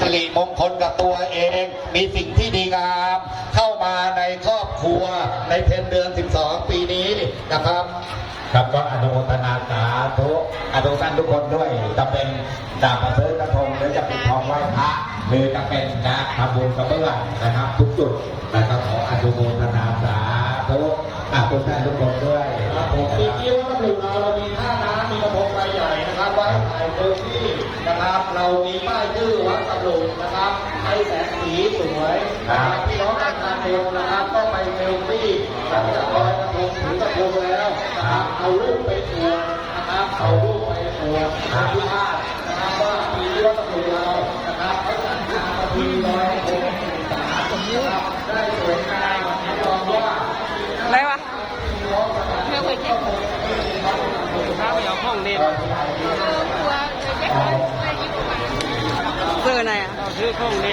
สิริมงคลกับตัวเอง มีสิ่งที่ดีงาม เข้ามาในครอบครัวในเพนเดือน 12 ปีนี้นะครับครับก็อนุโมทนาสาธุอนุท่านทุกคนด้วยจะเป็นดาบประเสริฐกระทงหรือจะเป็นทองไหว้พระหรือจะเป็นนะทำบุญกระเบื้องนะครับ ทุกจุดนะครับขออนุโมทนาสาธุอะทุกท่านทุกคนด้วยครับผมมีเกี้ยวกับหนึ่งเรามีท่าน้ำมีกระพงใบใหญ่นะครับไว้ถ่ายเซลฟี่ นะครับ เรามีป้ายชื่อวัดตำลุงนะครับให้แสงสีสวยนะครับพี่น้องประชาชนนะครับก็ไปเซลฟี่หลังจากลอยกระทงถือกระทงแล้วนะครับเอารูปไปอวดนะครับเอารูปไปอวดที่บ้านนะครับว่ามีวัดตำลุงเรานะครับเขาจัดงานประเพณีลอยกระทงศึกษานะครับได้สวยงามรับรองว่าอะไรวะเมื่อเคยเช็คข้าวไปเอาห้องเด่น ซื้อไหนอะ ซื้อข้องเด่น